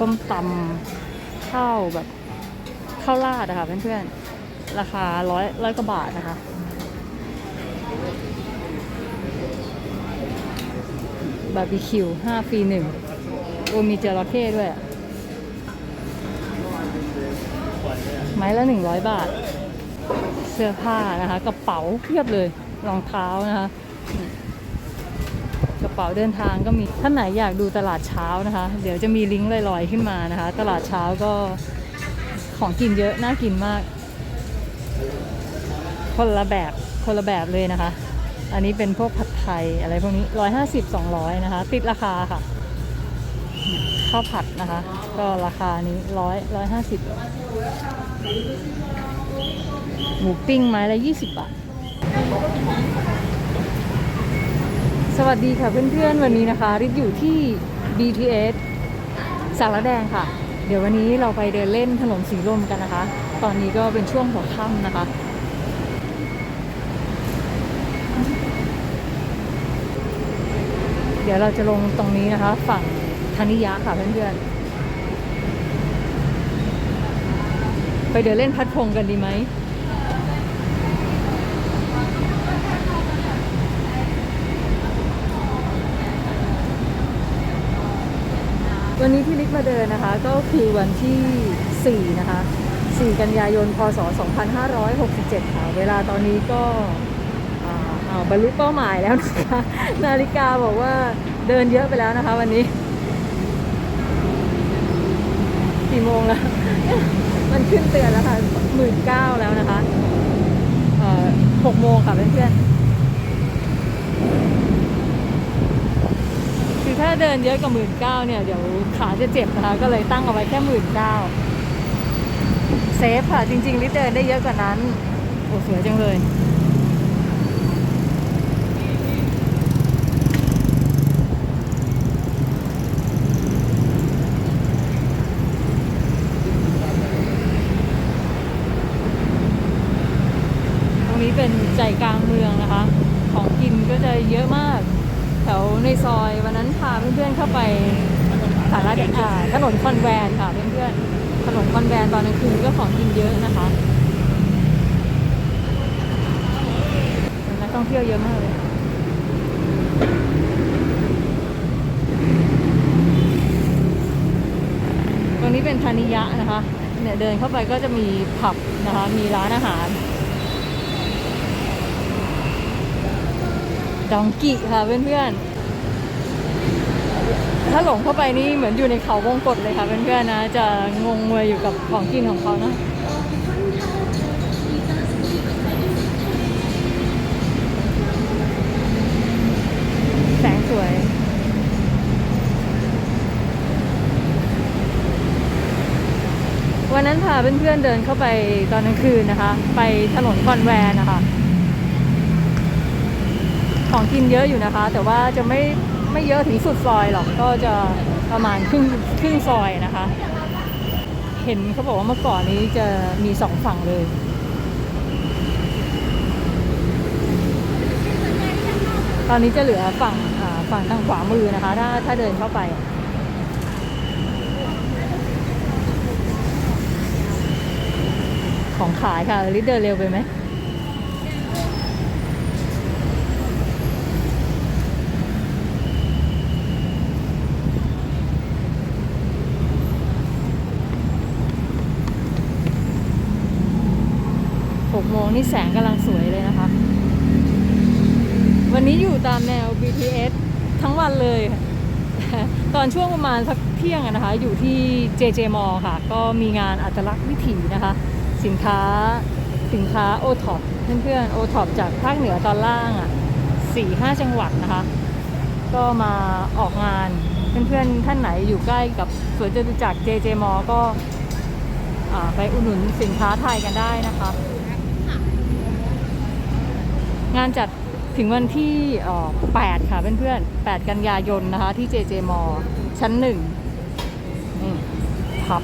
ส้มตำข้าวแบบข้าวราดอะคะเพื่อนๆ ราคาร้อยร้อยกว่าบาทนะคะ บาร์บีคิวห้าฟรีหนึ่งโอมีเจระเข้ด้วยอะไม้ละหนึ่งร้อยบาท เสื้อผ้านะคะ กระเป๋าเพียบเลย รองเท้านะคะ ระเป๋าเดินทางก็มีท่านไหนอยากดูตลาดเช้านะคะ เดี๋ยวจะมีลิงก์ลอยๆขึ้นมานะคะ ตลาดเช้าก็ของกินเยอะน่ากินมาก คนละแบบคนละแบบเลยนะคะ อันนี้เป็นพวกผัดไทยอะไรพวกนี้ร้อยห้าสิบสองร้อยนะคะ ติดราคาค่ะข้าวผัดนะคะ ก็ราคานี้ร้อยร้อยห้าสิบหมูปิ้งไม้ละยี่สิบบาท สวัสดีค่ะเพื่อนๆ วันนี้นะคะริดอยู่ที่ BTS สารแดงค่ะ เดี๋ยววันนี้เราไปเดินเล่นถนนสีลมกันนะคะ ตอนนี้ก็เป็นช่วงหัวค่ำนะคะ เดี๋ยวเราจะลงตรงนี้นะคะ ฝั่งธนิยะค่ะเพื่อนๆ ไปเดินเล่นพัดพงกันดีไหม วันนี้ที่ลิกมาเดินนะคะก็คือวันที่ 4 นะคะ 4 กันยายน พศ 2567 ค่ะ เวลาตอนนี้ก็อ่าบรรลุเป้าหมายแล้วนะคะ นาฬิกาบอกว่าเดินเยอะไปแล้วนะคะวันนี้กี่โมงแล้ว มันขึ้นเตือนแล้วค่ะหมื่นเก้าแล้วนะคะอ่อหกโมงค่ะเพื่อนๆ คือถ้า เดินเยอะกว่าหมื่นเก้าเนี่ย เดี๋ยวขาจะเจ็บนะคะ ก็เลยตั้งเอาไว้แค่หมื่นเก้าเซฟค่ะ จริงๆลิเดินได้เยอะกว่านั้น โอ้สวยจังเลย ตรงนี้เป็นใจกลางเมืองนะคะ ของกินก็จะเยอะมาก แถว ในซอยวันนั้นพาเพื่อนๆเข้าไปสาราเดอ่าถนนคอนแวนค่ะเพื่อนๆถนนคอนแวนตอนกลางคืนก็ของกินเยอะนะคะนักท่องเที่ยวเยอะมากเลยตรงนี้เป็นธนิยะนะคะเนี่ยเดินเข้าไปก็จะมีผับนะคะ มีร้านอาหารดองกิค่ะเพื่อนๆ ถ้าหลงเข้าไปนี่เหมือนอยู่ในเขาวงกฏเลยค่ะเพื่อนๆนะ จะงงงวยอยู่กับของกินของเขานะแสงสวยวันนั้นพาเพื่อนๆเดินเข้าไปตอนกลางคืนนะคะ ไปถนนคอนแวนนะคะ ของกินเยอะอยู่นะคะ แต่ว่าจะไม่ ไม่เยอะถึงสุดซอยหรอกก็จะประมาณครึ่งครึ่งซอยนะคะ เห็นเขาบอกว่าเมื่อก่อนนี้จะมีสองฝั่งเลยตอนนี้จะเหลือฝั่งฝั่งทางขวามือนะคะ ถ้าถ้าเดินเข้าไปของขายค่ะลิดเดินเร็วไปไหม หกโมง นี่แสงกำลังสวยเลยนะคะ วันนี้อยู่ตามแนว BTS ทั้งวันเลย ตอนช่วงประมาณสักเที่ยงนะคะ อยู่ที่ JJ m a l l ค่ะ ก็มีงานอัตลักษณ์วิถีนะคะ สินค้าสินค้าโอท็อปเพื่อนๆโอท็อปจากภาคเหนือตอนล่างอะสี่ห้าจังหวัดนะคะ ก็มาออกงานเพื่อนๆท่านไหนอยู่ใกล้กับสวนจตุจักร JJ m a l l ก็ไปอุดหนุนสินค้าไทยกันได้นะคะ งานจัดถึงวันที่เอ่อ8ค่ะเพื่อนๆ 8 กันยายนนะคะ ที่ JJ m a l l ชั้นหนึ่งนี่พับ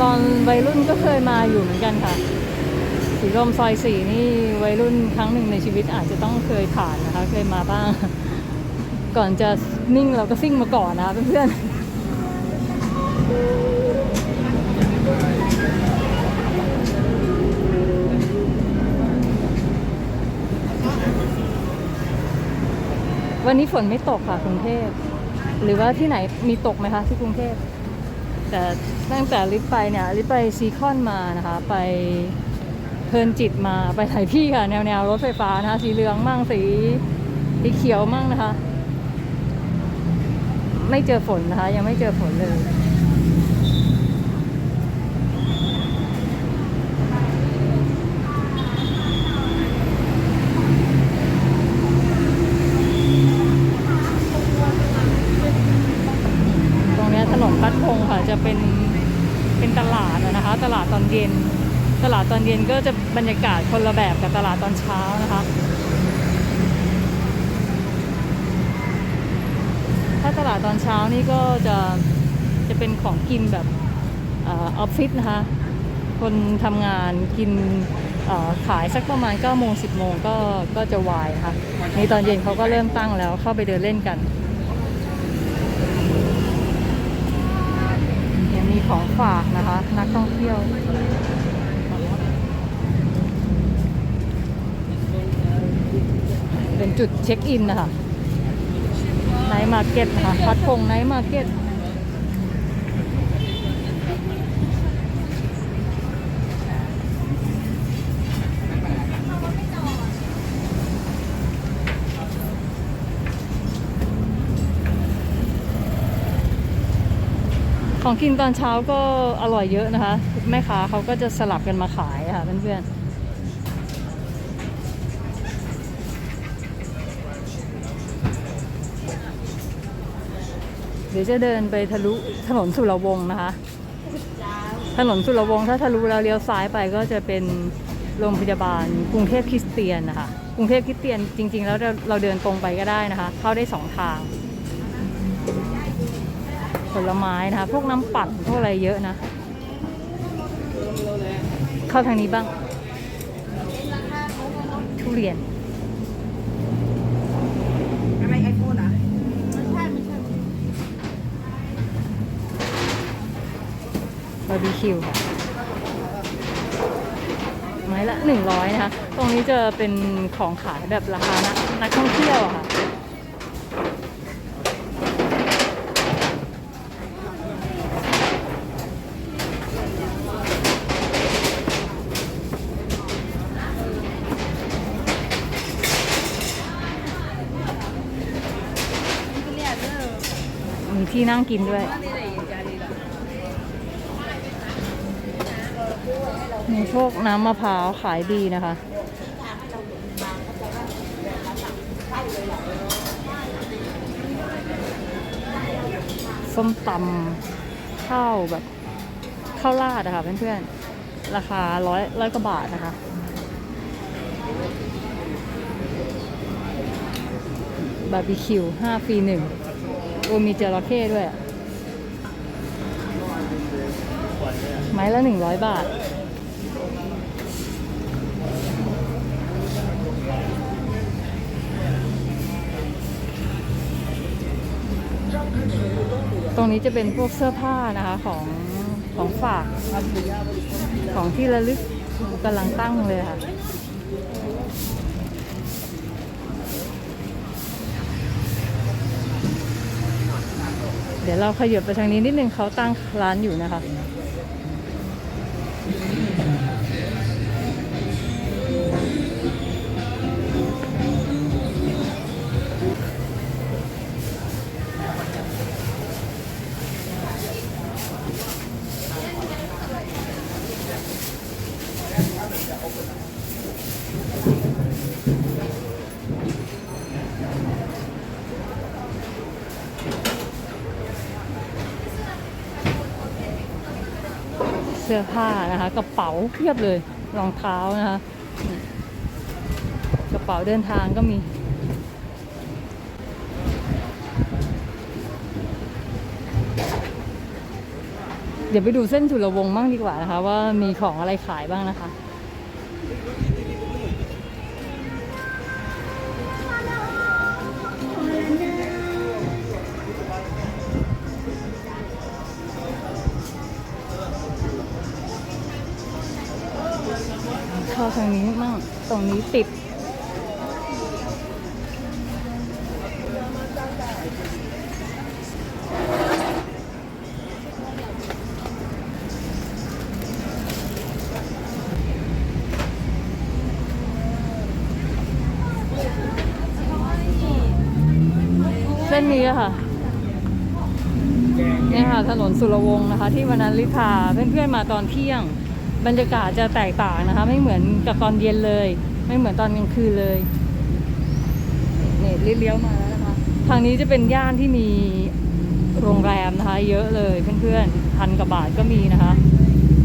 ตอนวัยรุ่นก็เคยมาอยู่เหมือนกันค่ะ สีลมซอยสี่นี่วัยรุ่นครั้งหนึ่งในชีวิตอาจจะต้องเคยผ่านนะคะ เคยมาบ้าง ก่อนจะ นิ่งเราก็ซิ่งมาก่อนนะเพื่อนวันนี้ฝนไม่ตกค่ะกรุงเทพ หรือว่าที่ไหนมีตกไหมคะที่กรุงเทพ แต่ตั้งแต่ลิฟไปเนี่ยลิฟไปซีคอนมานะคะ ไปเพลินจิตมาไปหลายที่ค่ะ แนวแนวรถไฟฟ้านะคะสีเหลืองมั่งสีสีเขียวมั่งนะคะ ไม่เจอฝนนะคะ ยังไม่เจอฝนเลย ตรงนี้ถนนพัดพงค่ะจะเป็นเป็นตลาดนะคะ ตลาดตอนเย็น ตลาดตอนเย็นก็จะบรรยากาศคนละแบบกับตลาดตอนเช้านะคะ ถ้าตลาดตอนเช้านี่ก็จะจะเป็นของกินแบบออฟฟิศนะคะ คนทำงานกินขายสักประมาณ9โมง10โมงก็ก็จะวายค่ะนี่ตอนเย็นเขาก็เริ่มตั้งแล้วเข้าไปเดินเล่นกันยังมีของฝากนะคะ นักท่องเที่ยวเป็นจุดเช็คอินนะคะ นท์มาร์เก็ตนะคะพัดพงไนท์มาร์เก็ตของกินตอนเช้าก็อร่อยเยอะนะคะ แม่ค้าเขาก็จะสลับกันมาขายค่ะเพื่อนๆ เดี๋ยวจะเดินไปทะลุถนนสุรวงศ์นะคะ ถนนสุรวงศ์ถ้าทะลุแล้วเลี้ยวซ้ายไปก็จะเป็นโรงพยาบาลกรุงเทพคริสเตียนนะคะกรุงเทพคริสเตียนจริง ๆ แล้วเราเราเดินตรงไปก็ได้นะคะ เข้าได้สองทาง ผลไม้นะคะ พวกน้ำปั่นพวกอะไรเยอะนะ เข้าทางนี้บ้าง ทุเรียน อะไรไอโฟนอะ บาร์บีคิวค่ะไม้ละหนึ่งร้อยนะคะ ตรงนี้จะเป็นของขายแบบราคานักนักท่องเที่ยวค่ะมีที่นั่งกินด้วย มี พวกน้ำมะพร้าวขายดีนะคะ ส้มตำข้าวแบบข้าวราดอะคะเพื่อนๆ ราคาร้อยร้อยกว่าบาทนะคะบาร์บีคิวห้าฟรีหนึ่งโอ้มีเจระเข้ด้วย ไม้ละหนึ่งร้อยบาท ตรงนี้จะเป็นพวกเสื้อผ้านะคะของของฝาก ของที่ระลึกกำลังตั้งเลยค่ะเดี๋ยวเราขยับไปทางนี้นิดนึงเขาตั้งร้านอยู่นะคะ สื้อผ้านะคะกระเป๋าเพียบเลยรองเท้านะคะกระเป๋าเดินทางก็มีเดี๋ยวไปดูเส้นสุรวงบ้างดีกว่านะคะ ว่ามีของอะไรขายบ้างนะคะ นี้มั่งตรงนี้ติด เส้นนี้ค่ะเนี่ยค่ะ ถนนสุรวงศ์นะคะ ที่วันนั้นลิพาเพื่อนๆมาตอนเที่ยง บรรยากาศจะแตกต่างนะคะ ไม่เหมือนกับตอนเย็นเลย ไม่เหมือนตอนกลางคืนเลยเนี่ยเลี้ยวมาแล้วนะคะ ทางนี้จะเป็นย่านที่มีโรงแรมนะคะ เยอะเลยเพื่อนๆพันกว่าบาทก็มีนะคะ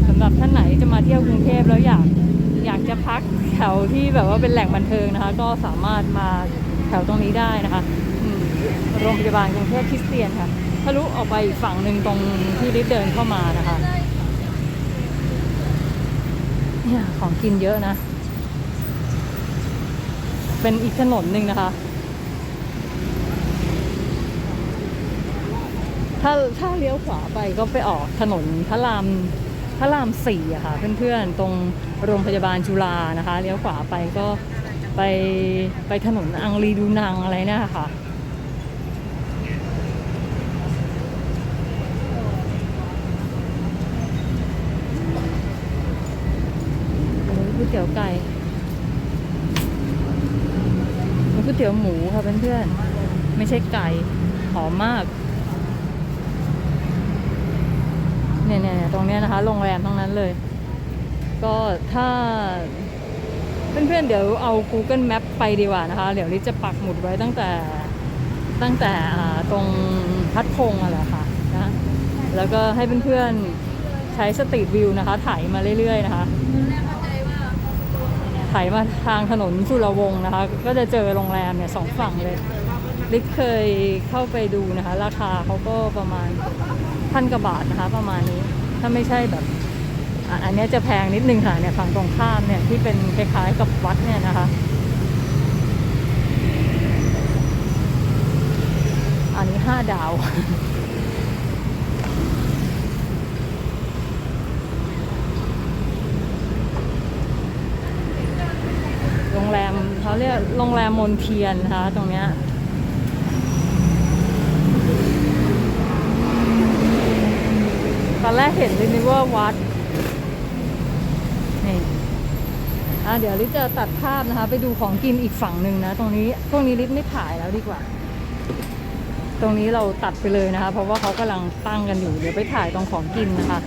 สำหรับท่านไหนจะมาเที่ยวกรุงเทพแล้วอยากอยากจะพักแถวที่แบบว่าเป็นแหล่งบันเทิงนะคะ ก็สามารถมาแถวตรงนี้ได้นะคะโรงพยาบาลกรุงเทพคริสเตียนค่ะทะลุออกไปอีกฝั่งหนึ่งตรงที่ลิฟต์เดินเข้ามานะคะ เนี่ยของกินเยอะนะ เป็นอีกถนนหนึ่งนะคะ ถ้าถ้าเลี้ยวขวาไปก็ไปออกถนนพระรามพระรามสี่อะค่ะ เพื่อนๆ ตรงโรงพยาบาลจุฬานะคะ เลี้ยวขวาไปก็ไปไปถนนอังรีดูนังอะไรเนะค่ะ โอ้ยก๋วย เตี๋ยวไก่มันก๋วยเตี๋ยวหมูค่ะเพื่อนๆ ไม่ใช่ไก่หอมมากเนี่ยเนี่ยตรงนี้นะคะ โรงแรมทั้งนั้นเลย ก็ถ้า เพื่อนๆ เดี๋ยวเอา Google Map ไปดีกว่านะคะ เดี๋ยวลิจะปักหมุดไว้ตั้งแต่ตั้งแต่ตรงพัดพงอะแหละค่ะนะ แล้วก็ให้เพื่อนๆ ใช้สตรีทวิวนะคะ ถ่ายมาเรื่อยๆนะคะ ถ่ายมาทางถนนสุรวงศ์นะคะ ก็จะเจอโรงแรมเนี่ยสองฝั่งเลยลิศเคยเข้าไปดูนะคะ ราคาเขาก็ประมาณพันกว่าบาทนะคะ ประมาณนี้ถ้าไม่ใช่แบบ อันนี้จะแพงนิดนึงค่ะเนี่ยฝั่งตรงข้ามเนี่ยที่เป็นคล้ายๆกับวัดเนี่ยนะคะ อันนี้ห้าดาว โรง แรมเขาเรียกโรงแรมมนเทียนนะคะตรงเนี้ยตอนแรกเห็นเลยนึกว่าวัดนี่อะเดี๋ยวลิจะตัดภาพนะคะ ไปดูของกินอีกฝั่งหนึ่งนะ ตรงนี้ตรงนี้ลิไม่ถ่ายแล้วดีกว่า ตรงนี้เราตัดไปเลยนะคะ เพราะว่าเขากำลังตั้งกันอยู่ เดี๋ยวไปถ่ายตรงของกินนะคะ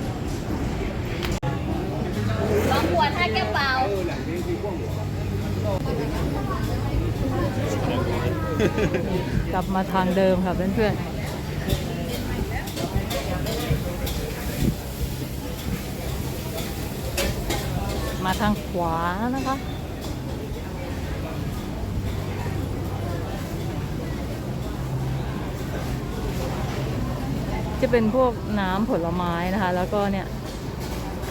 สองขวดห้าแก้วเปล่า กลับมาทางเดิมค่ะเพื่อนๆมาทางขวานะคะ จะเป็นพวกน้ำผลไม้นะคะ แล้วก็เนี่ย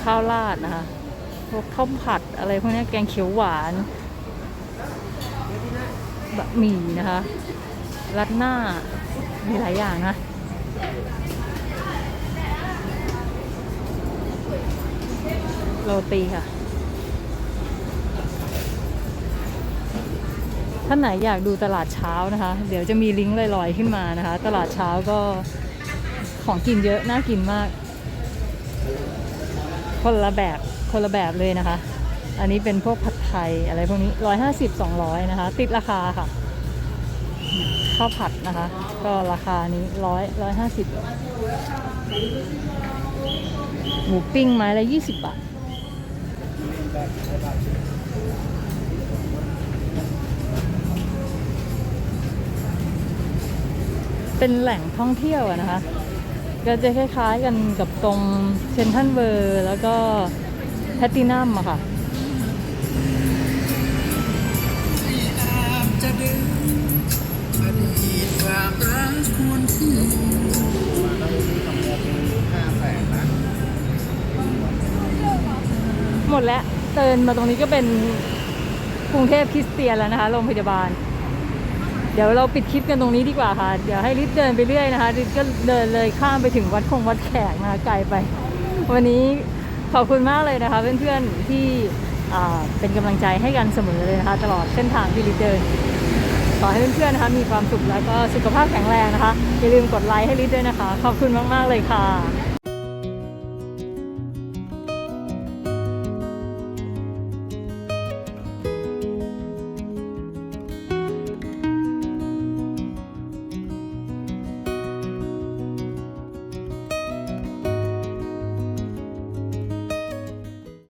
ข้าวราดนะคะ พวกข้าวผัดอะไรพวกนี้แกงเขียวหวาน บะหมี่นะคะรัดหน้ามีหลายอย่างนะโรตีค่ะ ท่านไหนอยากดูตลาดเช้านะคะ เดี๋ยวจะมีลิงก์ลอยๆขึ้นมานะคะ ตลาดเช้าก็ของกินเยอะ น่ากินมาก คนละแบบ คนละแบบเลยนะคะ อันนี้เป็นพวกผัดไทยอะไรพวกนี้ร้อยห้าสิบสองร้อยนะคะ ติดราคาค่ะ ข้าวผัดนะคะ ก็ราคานี้ร้อยร้อยห้าสิบหมูปิ้งไม้ละยี่สิบบาทเป็นแหล่งท่องเที่ยวนะคะ ก็จะคล้ายๆกันกับตรงเซนทรัลเวอร์ แล้วก็แพตตินัมอะค่ะ จะดึงอดีตความรักควรคืนหมดแล้วเดินมาตรงนี้ก็เป็นกรุงเทพคริสเตียนแล้วนะคะโรงพยาบาล เดี๋ยวเราปิดคลิปกันตรงนี้ดีกว่าค่ะ เดี๋ยวให้ลิศเดินไปเรื่อยนะคะลิศก็เดินเลยข้ามไปถึงวัดคงวัดแขกนะคะไกลไป วันนี้ขอบคุณมากเลยนะคะ เพื่อนๆที่เป็นกำลังใจให้กันเสมอเลยนะคะ ตลอดเส้นทางที่ลิศเดิน ขอให้เพื่อนๆนะคะมีความสุขแล้วก็สุขภาพแข็งแรงนะคะอย่าลืมกดไลค์ให้ลิศด้วยนะคะ ขอบคุณมากๆเลยค่ะ